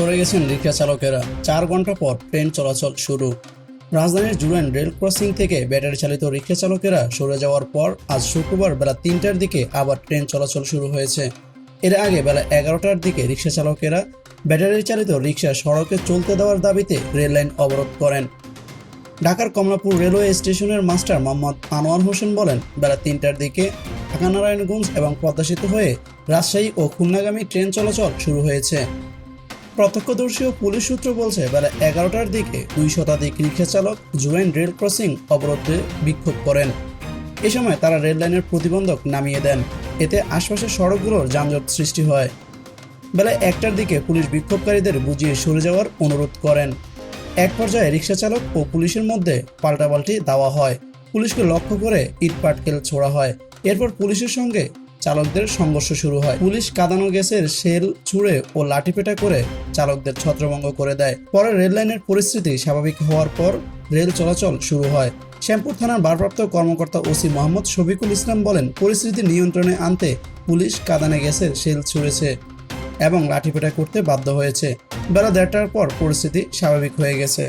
সরে গেছেন রিক্সা চালকেরা। চার ঘণ্টা পর ট্রেন চলাচল শুরু। রাজধানীর জুরাইন রেল ক্রসিং থেকে ব্যাটারি চালিত রিক্সা চালকেরা সরে যাওয়ার পর আজ শুক্রবার বেলা তিনটার দিকে আবার ট্রেন চলাচল শুরু হয়েছে। এর আগে বেলা এগারোটার দিকে রিক্সা চালকেরা ব্যাটারি চালিত রিক্সা সড়কে চলতে দেওয়ার দাবিতে রেল লাইন অবরোধ করেন। ঢাকার কমলাপুর রেলওয়ে স্টেশনের মাস্টার মোহাম্মদ আনোয়ার হোসেন বলেন, বেলা তিনটার দিকে ঢাকা নারায়ণগঞ্জ এবং পদ্মা সেতু হয়ে রাজশাহী ও খুলনাগামী ট্রেন চলাচল শুরু হয়েছে। প্রত্যক্ষদর্শী ও পুলিশ সূত্র বলছে বেলা এগারোটার দিকে দুই শতাধিক রিক্সা চালক জুয়েন রেল ক্রসিং অবরোধে বিক্ষোভ করেন। এ সময় তারা রেল লাইনের প্রতিবন্ধক নামিয়ে দেন। এতে আশপাশের সড়কগুলোর যানজট সৃষ্টি হয়। বেলা একটার দিকে পুলিশ বিক্ষোভকারীদের বুঝিয়ে সরে যাওয়ার অনুরোধ করেন। এক পর্যায়ে রিক্সা চালক ও পুলিশের মধ্যে পাল্টাপাল্টি দেওয়া হয়। পুলিশকে লক্ষ্য করে ইট পাটকেল ছোড়া হয়। এরপর পুলিশের সঙ্গে চালকদের সংঘর্ষ শুরু হয়। পুলিশ কাদানো গ্যাসের শেল ছুঁড়ে ও লাঠিপেটা করে চালকদের ছত্রভঙ্গ করে দেয়। পরে রেল লাইনের পরিস্থিতি স্বাভাবিক হওয়ার পর রেল চলাচল শুরু হয়। শ্যামপুর থানার ভারপ্রাপ্ত কর্মকর্তা ওসি মোহাম্মদ শফিকুল ইসলাম বলেন, পরিস্থিতি নিয়ন্ত্রণে আনতে পুলিশ কাদানে গ্যাসের শেল ছুঁড়েছে এবং লাঠিপেটা করতে বাধ্য হয়েছে। বেলা দেড়টার পর পরিস্থিতি স্বাভাবিক হয়ে গেছে।